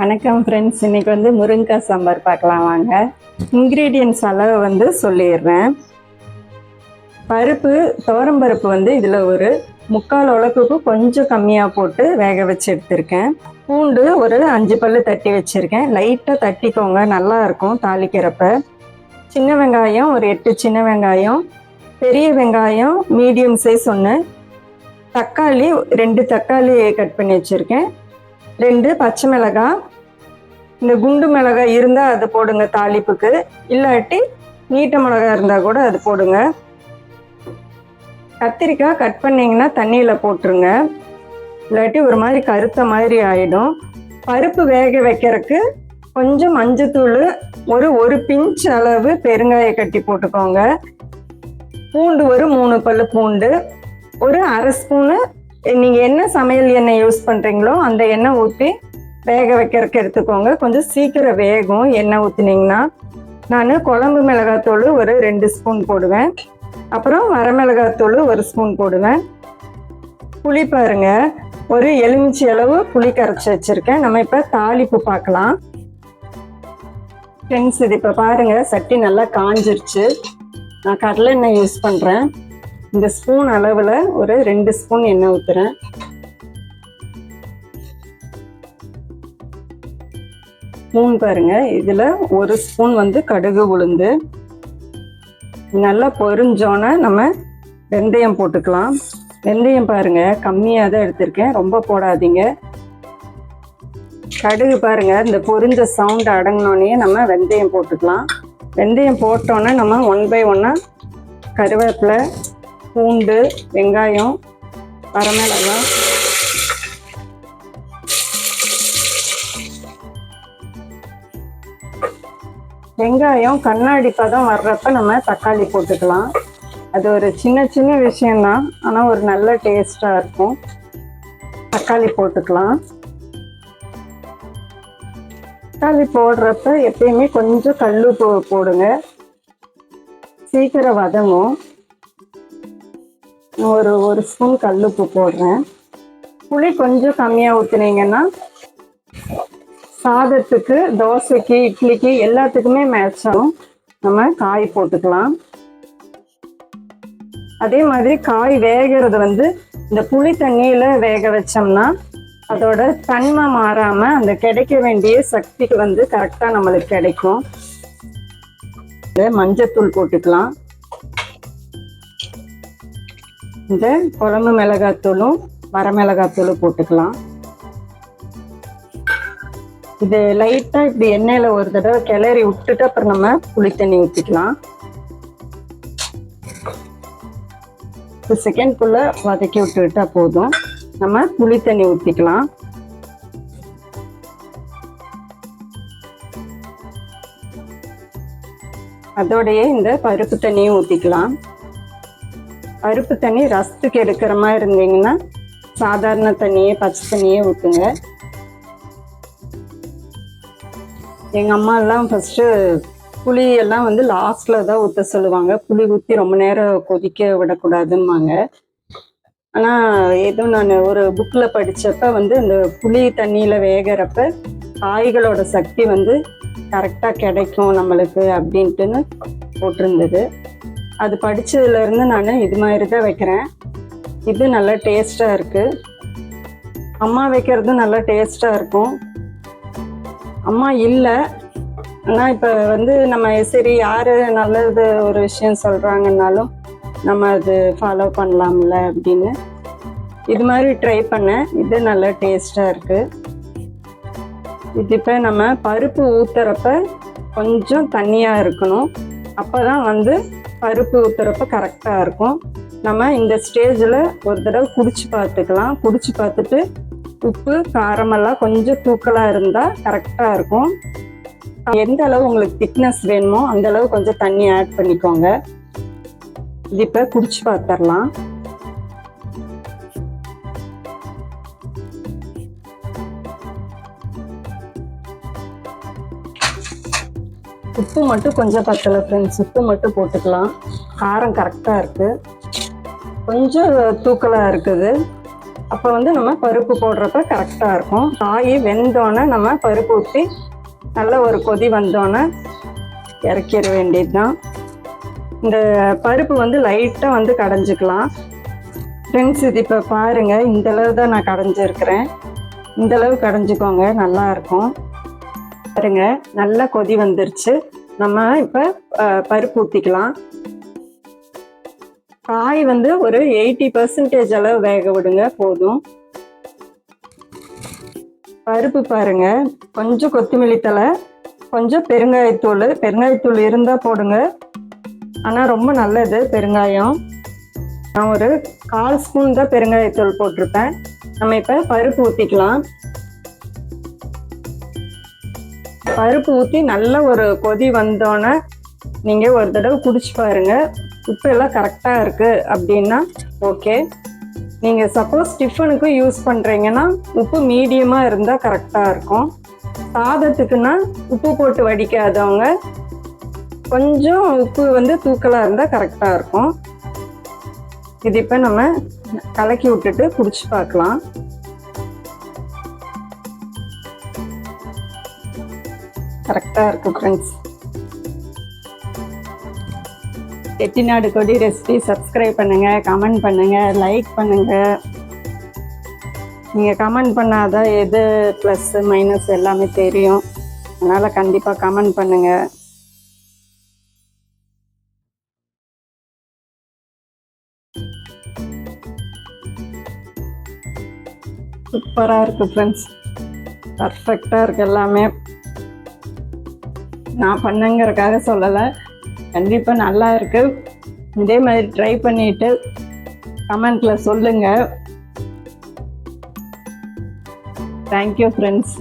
வணக்கம் ஃப்ரெண்ட்ஸ் இன்னைக்கு வந்து முருங்கைக்காய் சாம்பார் பார்க்கலாம் வாங்க. இன்க்ரீடியன்ஸ் அளவு வந்து சொல்லிடுறேன். பருப்பு துவரம்பருப்பு வந்து இதில் ஒரு முக்கால் உலக்குக்கு கொஞ்சம் கம்மியாக போட்டு வேக வச்சு எடுத்திருக்கேன். பூண்டு ஒரு அஞ்சு பல்லு தட்டி வச்சுருக்கேன். லைட்டாக தட்டிக்கோங்க நல்லா இருக்கும் தாளிக்கிறப்ப. சின்ன வெங்காயம் ஒரு எட்டு சின்ன வெங்காயம். பெரிய வெங்காயம் மீடியம் சைஸ் ஒன்று தக்காளி ரெண்டு தக்காளி கட் பண்ணி வச்சுருக்கேன். ரெண்டு பச்சை மிளகாய் இந்த குண்டு மிளகாய் இருந்தால் அது போடுங்க தாளிப்புக்கு. இல்லாட்டி நீட்ட மிளகாய் இருந்தால் கூட அது போடுங்க. கத்திரிக்காய் கட் பண்ணிங்கன்னா தண்ணியில் போட்டுருங்க. இல்லாட்டி ஒரு மாதிரி கருத்த மாதிரி ஆகிடும் பருப்பு வேக வைக்கிறதுக்கு கொஞ்சம் மஞ்சத்தூள் ஒரு ஒரு பிஞ்ச் அளவு பெருங்காய கட்டி போட்டுக்கோங்க. பூண்டு ஒரு மூணு பல் பூண்டு ஒரு அரை ஸ்பூனு நீங்கள் என்ன சமையல் எண்ணெய் யூஸ் பண்ணுறீங்களோ அந்த எண்ணெய் ஊற்றி வேக வைக்கிறதுக்கு எடுத்துக்கோங்க. கொஞ்சம் சீக்கிரம் வேகும். எண்ணெய் ஊற்றினீங்கன்னா நான் குழம்பு மிளகாத்தூள் ஒரு ரெண்டு ஸ்பூன் போடுவேன். அப்புறம் வரமிளகாத்தூள் ஒரு ஸ்பூன் போடுவேன். புளி பாருங்க. ஒரு எலுமிச்சி அளவு புளி கரைச்சி வச்சுருக்கேன். நம்ம இப்போ தாளிப்பு பார்க்கலாம். ஃப்ரெண்ட்ஸ் இது இப்போ பாருங்கள் சட்டி நல்லா காஞ்சிருச்சு. நான் கடலை எண்ணெய் யூஸ் பண்ணுறேன் இந்த ஸ்பூன் அளவில் ஒரு ரெண்டு ஸ்பூன் எண்ணெய் ஊற்றுறேன் ஸ்பூன் பாருங்க. இதில் ஒரு ஸ்பூன் வந்து கடுகு உளுந்து. நல்லா பொரிஞ்சோன்னே நம்ம வெந்தயம் போட்டுக்கலாம். வெந்தயம் பாருங்க கம்மியாக தான் எடுத்திருக்கேன். ரொம்ப போடாதீங்க. கடுகு பாருங்க இந்த பொரிஞ்ச சவுண்ட் அடங்கினோடனே நம்ம வெந்தயம் போட்டுக்கலாம். வெந்தயம் போட்டோன்னே நம்ம ஒன் பை ஒன்னாக கருவேப்பிலை பூண்டு வெங்காயம் வரமிளகா வெங்காயம் கண்ணாடி பதம் வர்றப்ப நம்ம தக்காளி போட்டுக்கலாம். அது ஒரு சின்ன சின்ன விஷயம்தான் ஆனால் ஒரு நல்ல டேஸ்டாக இருக்கும். தக்காளி போட்டுக்கலாம். தக்காளி போடுறப்ப எப்பயுமே கொஞ்சம் கல் போடுங்க. சீக்கிரம் வதங்கும். ஒரு ஒரு ஸ்பூன் கல் உப்பு போடுறேன். புளி கொஞ்சம் கம்மியாக ஊற்றுனீங்கன்னா சாதத்துக்கு தோசைக்கு இட்லிக்கு எல்லாத்துக்குமே மேட்ச் ஆகும். நம்ம காய் போட்டுக்கலாம். அதே மாதிரி காய் வேகிறது வந்து இந்த புளி தண்ணியில் வேக வச்சோம்னா அதோட தன்மை மாறாமல் அந்த கிடைக்க வேண்டிய சக்திக்கு வந்து கரெக்டாக நம்மளுக்கு கிடைக்கும். மஞ்சத்தூள் போட்டுக்கலாம். இந்த குழம்பு மிளகாத்தூளும் வரமிளகாத்தூளும் போட்டுக்கலாம். இது லைட்டாக இப்படி எண்ணெயில் ஒரு தடவை கிளறி விட்டுட்டு அப்புறம் நம்ம புளி தண்ணி ஊற்றிக்கலாம் ஒரு செகண்ட்குள்ளே வதக்கி விட்டுக்கிட்டா போதும். நம்ம புளி தண்ணி ஊற்றிக்கலாம் அதோடையே இந்த பருப்பு தண்ணியும் ஊற்றிக்கலாம் பருப்பு தண்ணி ரசத்துக்கு எடுக்கிற மாதிரி இருந்தீங்கன்னா சாதாரண தண்ணியே பச்சை தண்ணியே ஊற்றுங்க எங்கள் அம்மா எல்லாம் ஃபஸ்ட்டு புளி எல்லாம் வந்து லாஸ்ட்டில் தான் ஊற்ற சொல்லுவாங்க. புளி ஊற்றி ரொம்ப நேரம் கொதிக்க விடக்கூடாதும்பாங்க. ஆனால் ஏதோ நான் ஒரு புக்கில் படித்தப்ப வந்து இந்த புளி தண்ணியில் வேகிறப்ப காய்களோட சக்தி வந்து கரெக்டாக கிடைக்கும் நம்மளுக்கு அப்படின்ட்டுன்னு போட்டிருந்தது. அது படித்ததுலேருந்து நான் இது மாதிரி தான் வைக்கிறேன். இது நல்லா டேஸ்ட்டாக இருக்குது அம்மா வைக்கிறது நல்லா டேஸ்ட்டாக இருக்கும். அம்மா இல்லை. ஆனால் இப்போ வந்து நம்ம சரி யார் நல்லது ஒரு விஷயம் சொல்கிறாங்கன்னாலும் நம்ம அது ஃபாலோ பண்ணலாம்ல அப்படின்னு. இது மாதிரி ட்ரை பண்ணேன். இது நல்லா டேஸ்ட்டாக இருக்குது இது இப்போ நம்ம பருப்பு ஊற்றுறப்ப கொஞ்சம் தண்ணியாக இருக்கணும். அப்போ தான் வந்து பருப்பு ஊற்றுறப்ப கரெக்டாக இருக்கும். நம்ம இந்த ஸ்டேஜில் ஒரு தடவை குடிச்சு பார்த்துக்கலாம். குடிச்சு பார்த்துட்டு உப்பு காரமெல்லாம் கொஞ்சம் தூக்கலாக இருந்தால் கரெக்டாக இருக்கும். எந்த அளவு உங்களுக்கு திக்னஸ் வேணுமோ அந்த அளவு கொஞ்சம் தண்ணி ஆட் பண்ணிக்கோங்க. இது இப்போ குடிச்சு பார்த்துடலாம். உப்பு மட்டும் கொஞ்சம் பத்தலை ஃப்ரெண்ட்ஸ் உப்பு மட்டும் போட்டுக்கலாம். காரம் கரெக்டாக இருக்குது கொஞ்சம் தூக்கலாக இருக்குது. அப்போ வந்து நம்ம பருப்பு போடுறப்ப கரெக்டாக இருக்கும். காய் வெந்தோடனே நம்ம பருப்பு ஊற்றி நல்ல ஒரு கொதி வந்தோடனே இறக்கிட வேண்டியது தான் இந்த பருப்பு வந்து லைட்டாக வந்து கடைஞ்சிக்கலாம். ஃப்ரெண்ட்ஸ் இது இப்போ பாருங்கள் இந்த அளவு தான் நான் கடைஞ்சிருக்கிறேன். இந்த அளவு கடைஞ்சிக்கோங்க. நல்லாயிருக்கும் பாருங்க நல்லா கொதி வந்துருச்சு. நம்ம இப்போ பருப்பு ஊற்றிக்கலாம் காய் வந்து ஒரு எயிட்டி பர்சன்டேஜ் அளவு வேக விடுங்க போதும். பருப்பு பாருங்க கொஞ்சம் கொத்தமல்லி தழை கொஞ்சம் பெருங்காயத்தூள். பெருங்காயத்தூள் இருந்தால் போடுங்க. ஆனால் ரொம்ப நல்லது பெருங்காயம். நான் ஒரு கால் ஸ்பூன் தான் பெருங்காயத்தூள் போட்டிருப்பேன். நம்ம இப்போ பருப்பு ஊற்றிக்கலாம் பருப்பு ஊற்றி நல்ல ஒரு கொதி வந்தோன்னே நீங்கள் ஒரு தடவை குடிச்சு பாருங்க. உப்பு எல்லாம் கரெக்டாக இருக்குது அப்படின்னா ஓகே நீங்கள் சப்போஸ் டிஃபனுக்கு யூஸ் பண்ணுறீங்கன்னா உப்பு மீடியமாக இருந்தால் கரெக்டாக இருக்கும். சாதத்துக்குன்னா உப்பு போட்டு வடிக்காதவங்க கொஞ்சம் உப்பு வந்து தூக்கலாக இருந்தால் கரெக்டாக இருக்கும். இது இப்போ நம்ம கலக்கி விட்டுட்டு குடிச்சு பார்க்கலாம். கரெக்டாக இருக்கும் ஃப்ரெண்ட்ஸ் செட்டிநாடு கொடி ரெசிபி சப்ஸ்கிரைப் பண்ணுங்க கமெண்ட் பண்ணுங்க லைக் பண்ணுங்க. நீங்கள் கமெண்ட் பண்ணாதான் எது ப்ளஸ் மைனஸ் எல்லாமே தெரியும். அதனால் கண்டிப்பாக கமெண்ட் பண்ணுங்க. சூப்பராக இருக்குது ஃப்ரெண்ட்ஸ் பர்ஃபெக்டாக இருக்குது எல்லாமே. நான் பண்ணங்கிறதுக்காக சொல்லலை. கண்டிப்பாக நல்லா இருக்கு. இதே மாதிரி ட்ரை பண்ணிட்டு கமெண்ட்டில் சொல்லுங்கள் தேங்க்யூ ஃப்ரெண்ட்ஸ்